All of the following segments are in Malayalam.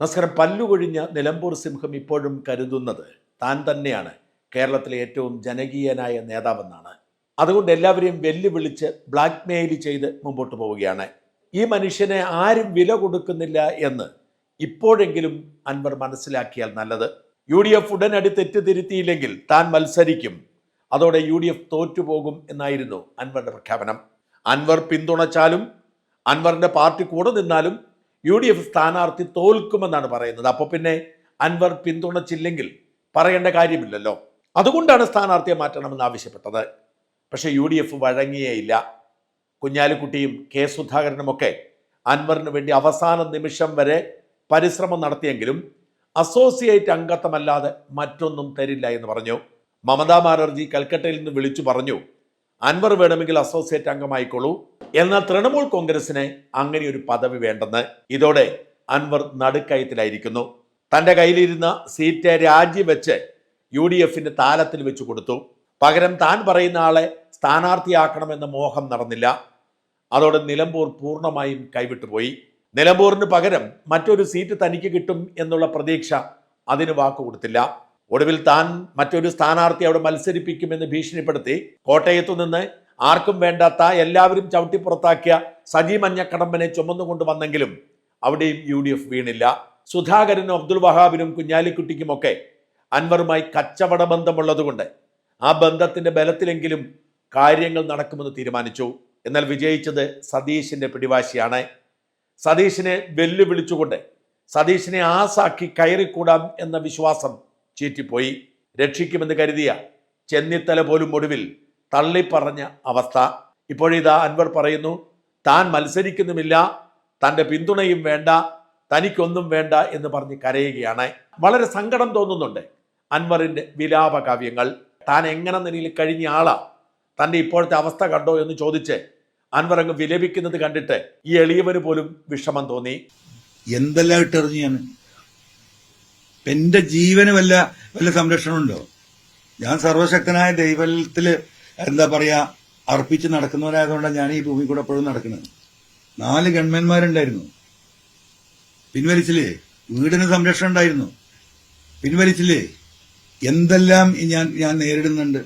നമസ്കാരം. പല്ലുകൊഴിഞ്ഞ നിലമ്പൂർ സിംഹം ഇപ്പോഴും കരുതുന്നത് താൻ തന്നെയാണ്. കേരളത്തിലെ ഏറ്റവും ജനകീയനായ നേതാവെന്നാണ്. അതുകൊണ്ട് എല്ലാവരെയും വെല്ലുവിളിച്ച് ബ്ലാക്ക് മെയിൽ ചെയ്ത് മുമ്പോട്ട് പോവുകയാണ്. ഈ മനുഷ്യനെ ആരും വില കൊടുക്കുന്നില്ല എന്ന് ഇപ്പോഴെങ്കിലും അൻവർ മനസ്സിലാക്കിയാൽ നല്ലത്. യു ഡി എഫ് ഉടനടി തെറ്റുതിരുത്തിയില്ലെങ്കിൽ താൻ മത്സരിക്കും. അതോടെ യു ഡി എഫ് തോറ്റുപോകും എന്നായിരുന്നു അൻവറിന്റെ പ്രഖ്യാപനം. അൻവർ പിന്തുണച്ചാലും അൻവറിന്റെ പാർട്ടി കൂടെ നിന്നാലും യു ഡി എഫ് സ്ഥാനാർത്ഥി തോൽക്കുമെന്നാണ് പറയുന്നത്. അപ്പോൾ പിന്നെ അൻവർ പിന്തുണച്ചില്ലെങ്കിൽ പറയേണ്ട കാര്യമില്ലല്ലോ. അതുകൊണ്ടാണ് സ്ഥാനാർത്ഥിയെ മാറ്റണമെന്ന് ആവശ്യപ്പെട്ടത്. പക്ഷേ യു ഡി എഫ് വഴങ്ങിയേയില്ല. കുഞ്ഞാലിക്കുട്ടിയും കെ സുധാകരനുമൊക്കെ അൻവറിന് വേണ്ടി അവസാന നിമിഷം വരെ പരിശ്രമം നടത്തിയെങ്കിലും അസോസിയേറ്റ് അംഗത്വമല്ലാതെ മറ്റൊന്നും തരില്ല എന്ന് പറഞ്ഞു. മമതാ ബാനർജി കൽക്കട്ടയിൽ നിന്ന് വിളിച്ചു പറഞ്ഞു അൻവർ വേണമെങ്കിൽ അസോസിയേറ്റ് അംഗമായിക്കോളൂ എന്നാൽ തൃണമൂൽ കോൺഗ്രസിന് അങ്ങനെ ഒരു പദവി വേണ്ടെന്ന് ഇതോടെ അൻവർ നടുക്കയത്തിലായിരിക്കുന്നു. തന്റെ കയ്യിലിരുന്ന സീറ്റ് രാജിവെച്ച് യു ഡി എഫിന്റെ താലത്തിൽ വെച്ച് കൊടുത്തു. പകരം താൻ പറയുന്ന ആളെ സ്ഥാനാർത്ഥിയാക്കണമെന്ന മോഹം നടന്നില്ല. അതോടെ നിലമ്പൂർ പൂർണമായും കൈവിട്ടുപോയി നിലമ്പൂരിന് പകരം മറ്റൊരു സീറ്റ് തനിക്ക് കിട്ടും എന്നുള്ള പ്രതീക്ഷ അതിന് വാക്ക് കൊടുത്തില്ല ഒടുവിൽ താൻ മറ്റൊരു സ്ഥാനാർത്ഥി അവിടെ മത്സരിപ്പിക്കുമെന്ന് ഭീഷണിപ്പെടുത്തി കോട്ടയത്തു നിന്ന് ആർക്കും വേണ്ടാത്ത എല്ലാവരും ചവിട്ടി പുറത്താക്കിയ സജി മഞ്ഞക്കടമ്പനെ ചുമന്നുകൊണ്ട് വന്നെങ്കിലും അവിടെയും യു ഡി എഫ് വീണില്ല. സുധാകരനും അബ്ദുൽ വഹാബിനും കുഞ്ഞാലിക്കുട്ടിക്കുമൊക്കെ അൻവറുമായി കച്ചവട ബന്ധമുള്ളതുകൊണ്ട് ആ ബന്ധത്തിന്റെ ബലത്തിലെങ്കിലും കാര്യങ്ങൾ നടക്കുമെന്ന് തീരുമാനിച്ചു. എന്നാൽ വിജയിച്ചത് സതീശിന്റെ പിടിവാശിയാണ്. സതീശിനെ വെല്ലുവിളിച്ചുകൊണ്ട് സതീശിനെ ആസാക്കി കയറിക്കൂടാം എന്ന വിശ്വാസം ചീറ്റിപ്പോയി. രക്ഷിക്കുമെന്ന് കരുതിയ ചെന്നിത്തല പോലും ഒടുവിൽ തള്ളിപ്പറഞ്ഞ അവസ്ഥ. ഇപ്പോഴിതാ അൻവർ പറയുന്നു താൻ മത്സരിക്കുന്നുമില്ല തന്റെ പിന്തുണയും വേണ്ട തനിക്കൊന്നും വേണ്ട എന്ന് പറഞ്ഞ് കരയുകയാണ്. വളരെ സങ്കടം തോന്നുന്നുണ്ട് അൻവറിന്റെ വിലാപ കാവ്യങ്ങൾ താൻ എങ്ങനെ നിലയിൽ കഴിഞ്ഞ ആളാ? തന്റെ ഇപ്പോഴത്തെ അവസ്ഥ കണ്ടോ എന്ന് ചോദിച്ച് അൻവർ അങ്ങ് വിലപിക്കുന്നത് കണ്ടിട്ട് ഈ എളിയവന് പോലും വിഷമം തോന്നി. എന്തെല്ലാം ഇട്ടറിഞ്ഞു ഞാൻ എന്റെ ജീവന് വല്ല വല്ല സംരക്ഷണമുണ്ടോ? ഞാൻ സർവശക്തനായ ദൈവത്തിൽ എന്താ പറയാ അർപ്പിച്ച് നടക്കുന്നവരായതുകൊണ്ടാണ് ഞാൻ ഈ ഭൂമി കൂടെ എപ്പോഴും നടക്കുന്നത്. നാല് ഗവൺമെന്റ്മാരുണ്ടായിരുന്നു പിൻവലിച്ചില്ലേ? വീടിന് സംരക്ഷണം ഉണ്ടായിരുന്നു. പിൻവലിച്ചില്ലേ? എന്തെല്ലാം ഞാൻ ഞാൻ നേരിടുന്നുണ്ട്.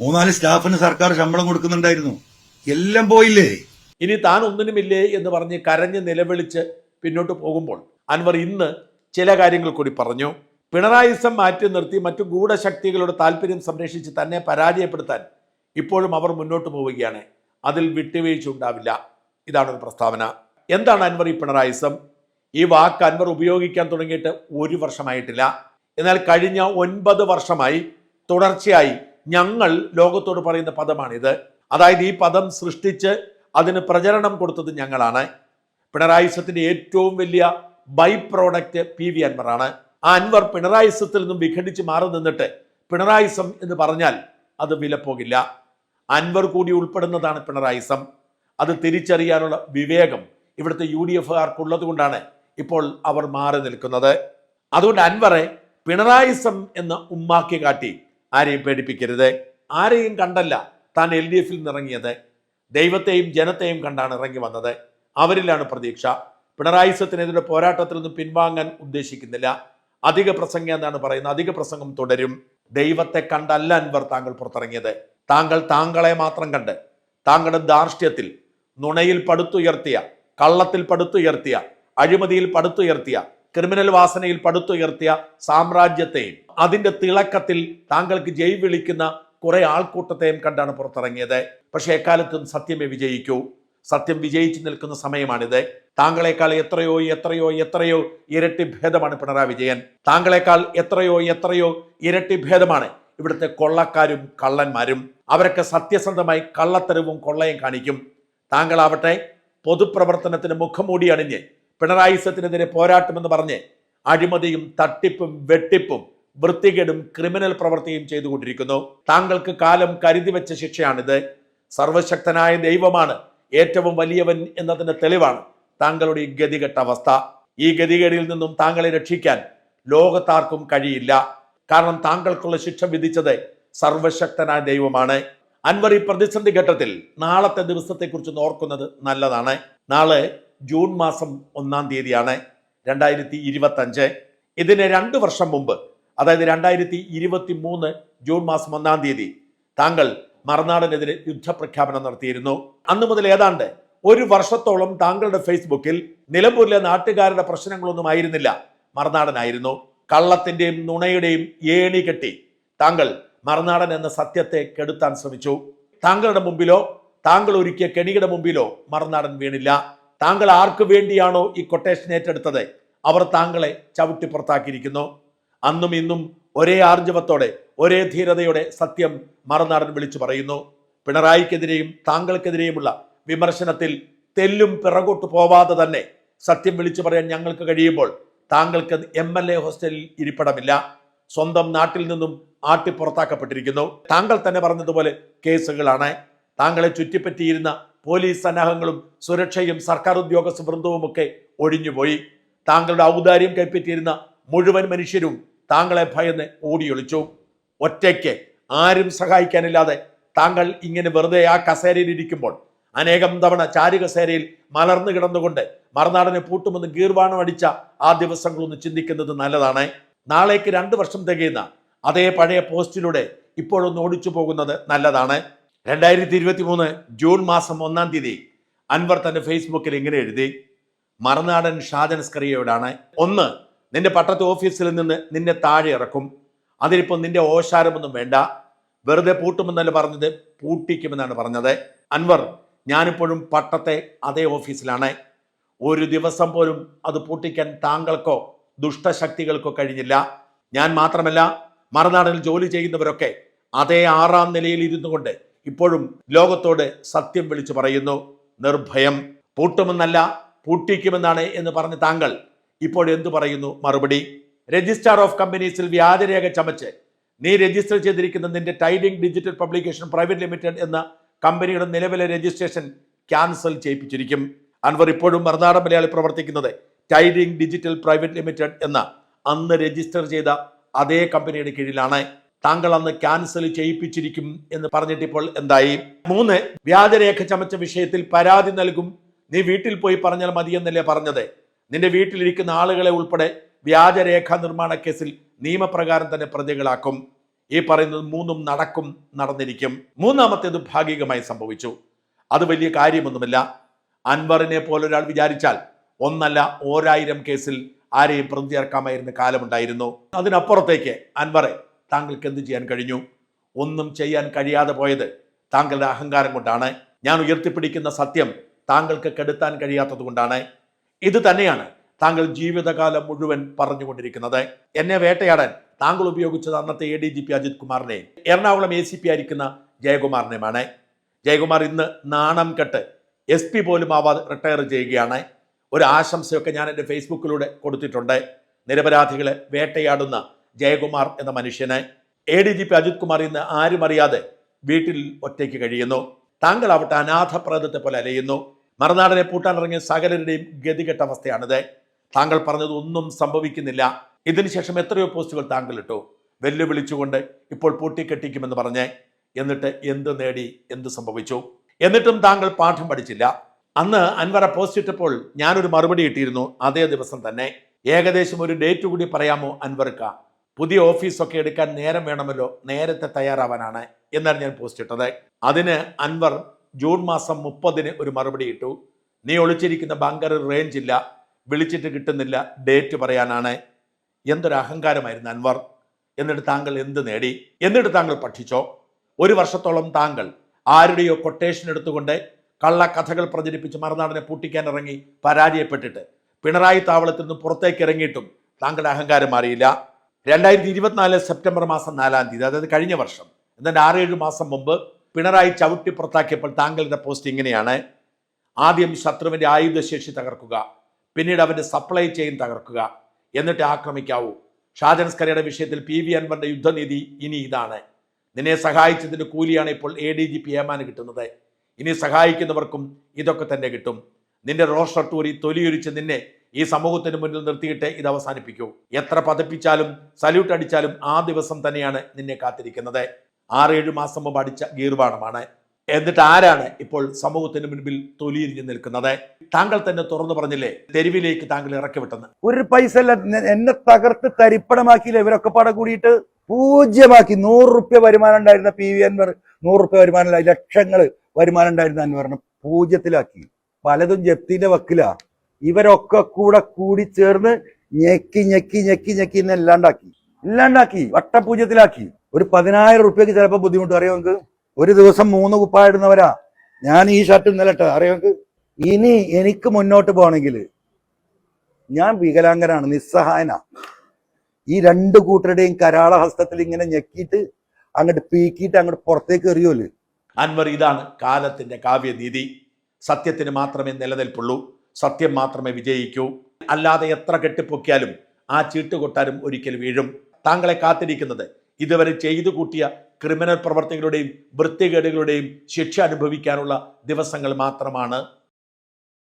മൂന്നാൽ സ്റ്റാഫിന് സർക്കാർ ശമ്പളം കൊടുക്കുന്നുണ്ടായിരുന്നു. എല്ലാം പോയില്ലേ? ഇനി താൻ ഒന്നിനുമില്ലേ എന്ന് പറഞ്ഞ് കരഞ്ഞ് നിലവിളിച്ച് പിന്നോട്ട് പോകുമ്പോൾ അൻവർ ഇന്ന് ചില കാര്യങ്ങൾ കൂടി പറഞ്ഞു. പിണറായിസം മാറ്റി നിർത്തി മറ്റു ഗൂഢശക്തികളുടെ താല്പര്യം സംരക്ഷിച്ച് തന്നെ പരാജയപ്പെടുത്താൻ ഇപ്പോഴും അവർ മുന്നോട്ട് പോവുകയാണ്. അതിൽ വിട്ടുവീഴ്ച ഉണ്ടാവില്ല. ഇതാണ് ഒരു പ്രസ്താവന. എന്താണ് അൻവർ ഈ പിണറായിസം? ഈ വാക്ക് അൻവർ ഉപയോഗിക്കാൻ തുടങ്ങിയിട്ട് ഒരു വർഷമായിട്ടില്ല. എന്നാൽ കഴിഞ്ഞ ഒൻപത് വർഷമായി തുടർച്ചയായി ഞങ്ങൾ ലോകത്തോട് പറയുന്ന പദമാണിത്. അതായത് ഈ പദം സൃഷ്ടിച്ച് അതിന് പ്രചരണം കൊടുത്തത് ഞങ്ങളാണ്. പിണറായിസത്തിന്റെ ഏറ്റവും വലിയ ബൈ പ്രോഡക്റ്റ് പി വി അൻവറാണ് ആ അൻവർ പിണറായിസത്തിൽ നിന്നും വിഘടിച്ച് മാറി നിന്നിട്ട് പിണറായിസം എന്ന് പറഞ്ഞാൽ അത് വിലപ്പോകില്ല. അൻവർ കൂടി ഉൾപ്പെടുന്നതാണ് പിണറായിസം. അത് തിരിച്ചറിയാനുള്ള വിവേകം ഇവിടുത്തെ യു ഡി എഫുകാർക്കുള്ളത് കൊണ്ടാണ് ഇപ്പോൾ അവർ മാറി നിൽക്കുന്നത്. അതുകൊണ്ട് അൻവറെ പിണറായിസം എന്ന് ഉമ്മാക്കി കാട്ടി ആരെയും പേടിപ്പിക്കരുത്. ആരെയും കണ്ടല്ല താൻ എൽ ഡി എഫിൽ നിന്നിറങ്ങിയത് ദൈവത്തെയും ജനത്തെയും കണ്ടാണ് ഇറങ്ങി വന്നത്. അവരിലാണ് പ്രതീക്ഷ. പിണറായിസത്തിനെതിരെ പോരാട്ടത്തിൽ നിന്ന് പിൻവാങ്ങാൻ ഉദ്ദേശിക്കുന്നില്ല. അധിക പ്രസംഗം എന്നാണ് പറയുന്നത്. അധിക പ്രസംഗം തുടരും. ദൈവത്തെ കണ്ടല്ല അൻവർ താങ്കൾ പുറത്തിറങ്ങിയത്. താങ്കൾ താങ്കളെ മാത്രം കണ്ട് താങ്കളുടെ ധാർഷ്ട്യത്തിൽ നുണയിൽ പടുത്തുയർത്തിയ കള്ളത്തിൽ പടുത്തുയർത്തിയ അഴിമതിയിൽ പടുത്തുയർത്തിയ ക്രിമിനൽ വാസനയിൽ പടുത്തുയർത്തിയ സാമ്രാജ്യത്തെയും അതിന്റെ തിളക്കത്തിൽ താങ്കൾക്ക് ജയ് വിളിക്കുന്ന കുറെ ആൾക്കൂട്ടത്തെയും കണ്ടാണ് പുറത്തിറങ്ങിയത്. പക്ഷേ എക്കാലത്തും സത്യമേ വിജയിക്കൂ. സത്യം വിജയിച്ചു നിൽക്കുന്ന സമയമാണിത്. താങ്കളെക്കാൾ എത്രയോ എത്രയോ എത്രയോ ഇരട്ടി ഭേദമാണ് പിണറായി വിജയൻ. താങ്കളെക്കാൾ എത്രയോ എത്രയോ ഇരട്ടി ഭേദമാണ് ഇവിടുത്തെ കൊള്ളക്കാരും കള്ളന്മാരും. അവരൊക്കെ സത്യസന്ധമായി കള്ളത്തരവും കൊള്ളയും കാണിക്കും. താങ്കളാവട്ടെ പൊതുപ്രവർത്തനത്തിന് മുഖംമൂടി അണിഞ്ഞ് പിണറായിസത്തിനെതിരെ പോരാട്ടമെന്ന് പറഞ്ഞ് അഴിമതിയും തട്ടിപ്പും വെട്ടിപ്പും വൃത്തികേടും ക്രിമിനൽ പ്രവൃത്തിയും ചെയ്തുകൊണ്ടിരിക്കുന്നു. താങ്കൾക്ക് കാലം കരുതി വെച്ച ശിക്ഷയാണിത്. സർവശക്തനായ ദൈവമാണ് ഏറ്റവും വലിയവൻ എന്നതിന്റെ തെളിവാണ് താങ്കളുടെ ഈ ഗതികെട്ട അവസ്ഥ. ഈ ഗതികേടിൽ നിന്നും താങ്കളെ രക്ഷിക്കാൻ ലോകത്താർക്കും കഴിയില്ല. കാരണം താങ്കൾക്കുള്ള ശിക്ഷ വിധിച്ചത് സർവശക്തനായ ദൈവമാണ്. അൻവർ ഈ പ്രതിസന്ധി ഘട്ടത്തിൽ നാളത്തെ ദിവസത്തെക്കുറിച്ച് ഓർക്കുന്നത് നല്ലതാണ്. നാളെ ജൂൺ മാസം ഒന്നാം തീയതിയാണ് രണ്ടായിരത്തി ഇരുപത്തഞ്ച് ഇതിന് രണ്ട് വർഷം മുമ്പ് അതായത് രണ്ടായിരത്തി ഇരുപത്തി മൂന്ന് ജൂൺ മാസം ഒന്നാം തീയതി താങ്കൾ മറുനാടനെതിരെ യുദ്ധപ്രഖ്യാപനം നടത്തിയിരുന്നു. അന്നു മുതൽ ഏതാണ്ട് ഒരു വർഷത്തോളം താങ്കളുടെ ഫേസ്ബുക്കിൽ നിലമ്പൂരിലെ നാട്ടുകാരുടെ പ്രശ്നങ്ങളൊന്നും ആയിരുന്നില്ല. മറുനാടനായിരുന്നു. കള്ളത്തിന്റെയും നുണയുടെയും ഏണി കെട്ടി താങ്കൾ മറുനാടൻ എന്ന സത്യത്തെ കെടുത്താൻ ശ്രമിച്ചു. താങ്കളുടെ മുമ്പിലോ താങ്കൾ ഒരുക്കിയ കെണിയുടെ മുമ്പിലോ മറുനാടൻ വീണില്ല. താങ്കൾ ആർക്കു വേണ്ടിയാണോ ഈ കൊട്ടേഷൻ ഏറ്റെടുത്തത്? അവർ താങ്കളെ ചവിട്ടി പുറത്താക്കിയിരിക്കുന്നു. അന്നും ഇന്നും ഒരേ ആർജവത്തോടെ ഒരേ ധീരതയോടെ സത്യം മറുനാടൻ വിളിച്ചു പറയുന്നു. പിണറായിക്കെതിരെയും താങ്കൾക്കെതിരെയുമുള്ള വിമർശനത്തിൽ തെല്ലും പിറകോട്ട് പോവാതെ തന്നെ സത്യം വിളിച്ചു പറയാൻ ഞങ്ങൾക്ക് കഴിയുമ്പോൾ താങ്കൾക്ക് എം എൽ എ ഹോസ്റ്റലിൽ ഇരിപ്പിടമില്ല. സ്വന്തം നാട്ടിൽ നിന്നും ആട്ടിപ്പുറത്താക്കപ്പെട്ടിരിക്കുന്നു. താങ്കൾ തന്നെ പറഞ്ഞതുപോലെ കേസുകളാണ്. താങ്കളെ ചുറ്റിപ്പറ്റിയിരുന്ന പോലീസ് സന്നാഹങ്ങളും സുരക്ഷയും സർക്കാർ ഉദ്യോഗസ്ഥ വൃന്ദവുമൊക്കെ ഒഴിഞ്ഞുപോയി. താങ്കളുടെ ഔദാര്യം കൈപ്പറ്റിയിരുന്ന മുഴുവൻ മനുഷ്യരും താങ്കളെ ഭയന്ന് ഓടിയൊളിച്ചു. ഒറ്റയ്ക്ക് ആരും സഹായിക്കാനില്ലാതെ താങ്കൾ ഇങ്ങനെ വെറുതെ ആ കസേരയിൽ ഇരിക്കുമ്പോൾ അനേകം തവണ ചാരുകസേരയിൽ മലർന്നു കിടന്നുകൊണ്ട് മറുനാടനെ പൂട്ടുമെന്ന് ഗീർവാണം അടിച്ച ആ ദിവസങ്ങളൊന്ന് ചിന്തിക്കുന്നത് നല്ലതാണ്. നാളേക്ക് രണ്ട് വർഷം തികയുന്ന അതേ പഴയ പോസ്റ്റിലൂടെ ഇപ്പോഴൊന്ന് ഓടിച്ചു പോകുന്നത് നല്ലതാണ്. രണ്ടായിരത്തി ഇരുപത്തി മൂന്ന് ജൂൺ മാസം ഒന്നാം തീയതി അൻവർ തന്റെ ഫേസ്ബുക്കിൽ ഇങ്ങനെ എഴുതി മറുനാടൻ ഷാജൻ ഒന്ന് നിന്റെ പട്ടത്തെ ഓഫീസിൽ നിന്ന് നിന്നെ താഴെ ഇറക്കും. അതിനിപ്പോൾ നിന്റെ ഓശാരമൊന്നും വേണ്ട. വെറുതെ പൂട്ടുമെന്നല്ല പറഞ്ഞത് പൂട്ടിക്കുമെന്നാണ് പറഞ്ഞത്. അൻവർ ഞാനിപ്പോഴും പട്ടത്തെ അതേ ഓഫീസിലാണ്. ഒരു ദിവസം പോലും അത് പൂട്ടിക്കാൻ താങ്കൾക്കോ ദുഷ്ടശക്തികൾക്കോ കഴിഞ്ഞില്ല. ഞാൻ മാത്രമല്ല മറുനാടിൽ ജോലി ചെയ്യുന്നവരൊക്കെ അതേ ആറാം നിലയിൽ ഇരുന്നു കൊണ്ട് ഇപ്പോഴും ലോകത്തോട് സത്യം വിളിച്ചു പറയുന്നു. നിർഭയം. പൂട്ടുമെന്നല്ല പൂട്ടിക്കുമെന്നാണ് എന്ന് പറഞ്ഞ താങ്കൾ ഇപ്പോൾ എന്തു പറയുന്നു? മറുപടി രജിസ്ട്രാർ ഓഫ് കമ്പനീസിൽ വ്യാജരേഖ ചമച്ച്. നീ രജിസ്റ്റർ ചെയ്തിരിക്കുന്ന നിന്റെ tiding digital publication private limited എന്ന കമ്പനിയുടെ നിലവിലെ രജിസ്ട്രേഷൻ ക്യാൻസൽ ചെയ്യിപ്പിച്ചിരിക്കും. അൻവർ ഇപ്പോഴും മറുനാടൻ മലയാളി പ്രവർത്തിക്കുന്നത് ടൈഡിംഗ് ഡിജിറ്റൽ പ്രൈവറ്റ് ലിമിറ്റഡ് എന്ന അന്ന് രജിസ്റ്റർ ചെയ്ത അതേ കമ്പനിയുടെ കീഴിലാണ്. താങ്കൾ അന്ന് ക്യാൻസൽ ചെയ്യിപ്പിച്ചിരിക്കും എന്ന് പറഞ്ഞിട്ട് ഇപ്പോൾ എന്തായി? മൂന്ന് വ്യാജരേഖ ചമച്ച വിഷയത്തിൽ പരാതി നൽകും. നീ വീട്ടിൽ പോയി പറഞ്ഞാൽ മതിയെന്നല്ലേ പറഞ്ഞത്? നിന്റെ വീട്ടിലിരിക്കുന്ന ആളുകളെ ഉൾപ്പെടെ വ്യാജരേഖാ നിർമ്മാണ കേസിൽ നിയമപ്രകാരം തന്നെ പ്രതികളാക്കും. ഈ പറയുന്നത് മൂന്നും നടക്കും നടന്നിരിക്കും. മൂന്നാമത്തേത് ഭാഗികമായി സംഭവിച്ചു. അത് വലിയ കാര്യമൊന്നുമില്ല. അൻവറിനെ പോലെ ഒരാൾ വിചാരിച്ചാൽ ഒന്നല്ല ഓരായിരം കേസിൽ ആരെയും പ്രതി ചേർക്കാമായിരുന്ന കാലമുണ്ടായിരുന്നു. അതിനപ്പുറത്തേക്ക് അൻവറെ താങ്കൾക്ക് എന്ത് ചെയ്യാൻ കഴിഞ്ഞു? ഒന്നും ചെയ്യാൻ കഴിയാതെ പോയത് താങ്കളുടെ അഹങ്കാരം കൊണ്ടാണ്. ഞാൻ ഉയർത്തിപ്പിടിക്കുന്ന സത്യം താങ്കൾക്ക് കെടുത്താൻ കഴിയാത്തത് കൊണ്ടാണ്. ഇത് തന്നെയാണ് താങ്കൾ ജീവിതകാലം മുഴുവൻ പറഞ്ഞുകൊണ്ടിരിക്കുന്നത്. എന്നെ വേട്ടയാടാൻ താങ്കൾ ഉപയോഗിച്ചത് അന്നത്തെ A D G P Ajith കുമാറിനെയും Ernakulam A C P ആയിരിക്കുന്ന ജയകുമാറിനെയുമാണ്. ജയകുമാർ ഇന്ന് നാണം കെട്ട് എസ് പി പോലും ആവാതെ റിട്ടയർ ചെയ്യുകയാണ്. ഒരു ആശംസയൊക്കെ ഞാൻ എന്റെ ഫേസ്ബുക്കിലൂടെ കൊടുത്തിട്ടുണ്ട്. നിരപരാധികളെ വേട്ടയാടുന്ന ജയകുമാർ എന്ന മനുഷ്യനെ. A D G P Ajith Kumar ഇന്ന് ആരും അറിയാതെ വീട്ടിൽ ഒറ്റയ്ക്ക് കഴിയുന്നു. താങ്കൾ ആവട്ടെ അനാഥപ്രേതത്തെ പോലെ അലയുന്നു. മറുനാടനെ പൂട്ടാനിറങ്ങിയ സകലരുടെയും ഗതികെട്ട അവസ്ഥയാണിത്. താങ്കൾ പറഞ്ഞത് ഒന്നും സംഭവിക്കുന്നില്ല. ഇതിനുശേഷം എത്രയോ പോസ്റ്റുകൾ താങ്കൾ ഇട്ടു വെല്ലുവിളിച്ചുകൊണ്ട് ഇപ്പോൾ പൂട്ടിക്കെട്ടിക്കുമെന്ന് പറഞ്ഞ് എന്നിട്ട് എന്ത് നേടി എന്ത് സംഭവിച്ചു? എന്നിട്ടും താങ്കൾ പാഠം പഠിച്ചില്ല. അന്ന് അൻവറ പോസ്റ്റ് ഇട്ടപ്പോൾ ഞാനൊരു മറുപടി ഇട്ടിരുന്നു അതേ ദിവസം തന്നെ. ഏകദേശം ഒരു ഡേറ്റ് കൂടി പറയാമോ അൻവർക്ക? പുതിയ ഓഫീസൊക്കെ എടുക്കാൻ നേരം വേണമല്ലോ നേരത്തെ തയ്യാറാവാനാണ് എന്നാണ് ഞാൻ പോസ്റ്റ് ഇട്ടത്. അതിന് അൻവർ ജൂൺ മാസം മുപ്പതിന് ഒരു മറുപടി ഇട്ടു. നീ ഒളിച്ചിരിക്കുന്ന ബങ്കർ റേഞ്ച് ഇല്ല. വിളിച്ചിട്ട് കിട്ടുന്നില്ല. ഡേറ്റ് പറയാനാണ്. എന്തൊരു അഹങ്കാരമായിരുന്നു അൻവർ. എന്നിട്ട് താങ്കൾ എന്ത് നേടി? എന്നിട്ട് താങ്കൾ പഠിച്ചോ? ഒരു വർഷത്തോളം താങ്കൾ ആരുടെയോ കൊട്ടേഷൻ എടുത്തുകൊണ്ട് കള്ളക്കഥകൾ പ്രചരിപ്പിച്ച് മറുനാടിനെ പൂട്ടിക്കാൻ ഇറങ്ങി പരാജയപ്പെട്ടിട്ട് പിണറായി താവളത്തിൽ നിന്ന് പുറത്തേക്ക് ഇറങ്ങിയിട്ടും താങ്കളുടെ അഹങ്കാരം മാറിയില്ല. രണ്ടായിരത്തി ഇരുപത്തിനാല് സെപ്റ്റംബർ മാസം നാലാം തീയതി അതായത് കഴിഞ്ഞ വർഷം എന്നിട്ട് ആറേഴ് മാസം മുമ്പ് പിണറായി ചവിട്ടി പുറത്താക്കിയപ്പോൾ താങ്കളുടെ പോസ്റ്റ് ഇങ്ങനെയാണ്. ആദ്യം ശത്രുവിന്റെ ആയുധശേഷി തകർക്കുക പിന്നീട് അവന്റെ സപ്ലൈ ചെയിൻ തകർക്കുക. എന്നിട്ട് ആക്രമിക്കാവൂ. ഷാജൻസ്കരയുടെ വിഷയത്തിൽ പി വി അൻവറിന്റെ യുദ്ധനീതി ഇനി ഇതാണ്. നിന്നെ സഹായിച്ചതിന്റെ കൂലിയാണ് ഇപ്പോൾ എ ഡി ജി പി ഏമാന് കിട്ടുന്നത്. ഇനി സഹായിക്കുന്നവർക്കും ഇതൊക്കെ തന്നെ കിട്ടും. നിന്റെ റോഷർ ടൂരി തൊലിയൊരിച്ച് നിന്നെ ഈ സമൂഹത്തിന് മുന്നിൽ നിർത്തിയിട്ട് ഇത് അവസാനിപ്പിക്കൂ. എത്ര പതപ്പിച്ചാലും സല്യൂട്ട് അടിച്ചാലും ആ ദിവസം തന്നെയാണ് നിന്നെ കാത്തിരിക്കുന്നത്. ആറേഴ് മാസം മുമ്പ് അടിച്ച ഗീർവാണമാണ്. എന്നിട്ട് ആരാണ് ഇപ്പോൾ സമൂഹത്തിന് മുൻപിൽ തൊലിയിരിഞ്ഞു നിൽക്കുന്നത്? താങ്കൾ തന്നെ തുറന്നു പറഞ്ഞില്ലേ തെരുവിലേക്ക് താങ്കൾ ഇറക്കി വിട്ടെന്ന്. ഒരു പൈസ എന്നെ തകർത്ത് തരിപ്പണമാക്കിയില്ല ഇവരൊക്കെ പാടെ കൂടിയിട്ട്? പൂജ്യമാക്കി നൂറ് റുപ്യ വരുമാനം ഉണ്ടായിരുന്ന പി വി അൻവർ നൂറ് റുപ്യ വരുമാനം ലക്ഷങ്ങൾ വരുമാനം ഉണ്ടായിരുന്ന അൻവറിനെ പൂജ്യത്തിലാക്കി. പലതും ജപ്തിന്റെ വക്കില. ഇവരൊക്കെ കൂടെ കൂടി ചേർന്ന് ഞെക്കി ഞെക്കി ഞെക്കി ഞെക്കി എന്നെ ഇല്ലാണ്ടാക്കി. ഇല്ലാണ്ടാക്കി വട്ടപൂജ്യത്തിലാക്കി ഒരു പതിനായിരം റുപ്യക്ക് ചിലപ്പോൾ ബുദ്ധിമുട്ട്. അറിയാം നിങ്ങൾക്ക്? ഒരു ദിവസം മൂന്ന് കുപ്പായിടുന്നവരാ. ഞാൻ ഈ ഷർട്ട് ഇന്നലെ ഇട്ട അറിയാം ഇനി എനിക്ക് മുന്നോട്ട് പോകണമെങ്കിൽ ഞാൻ വികലാംഗനാണ് നിസ്സഹായന. ഈ രണ്ട് കൂട്ടരുടെയും കരാള ഹസ്തത്തിൽ ഇങ്ങനെ ഞെക്കിയിട്ട് അങ്ങോട്ട് പീക്കിയിട്ട് അങ്ങോട്ട് പുറത്തേക്ക് എറിയോൽ അൻവർ ഇതാണ് കാലത്തിന്റെ കാവ്യനീതി. സത്യത്തിന് മാത്രമേ നിലനിൽപ്പുള്ളൂ. സത്യം മാത്രമേ വിജയിക്കൂ. അല്ലാതെ എത്ര കെട്ടിപ്പൊക്കിയാലും ആ ചീട്ടുകൊട്ടാരും ഒരിക്കൽ വീഴും. താങ്കളെ കാത്തിരിക്കുന്നത് ഇതുവരെ ചെയ്തു കൂട്ടിയ ക്രിമിനൽ പ്രവർത്തികളുടെയും വൃത്തികേടുകളുടെയും ശിക്ഷ അനുഭവിക്കാനുള്ള ദിവസങ്ങൾ മാത്രമാണ്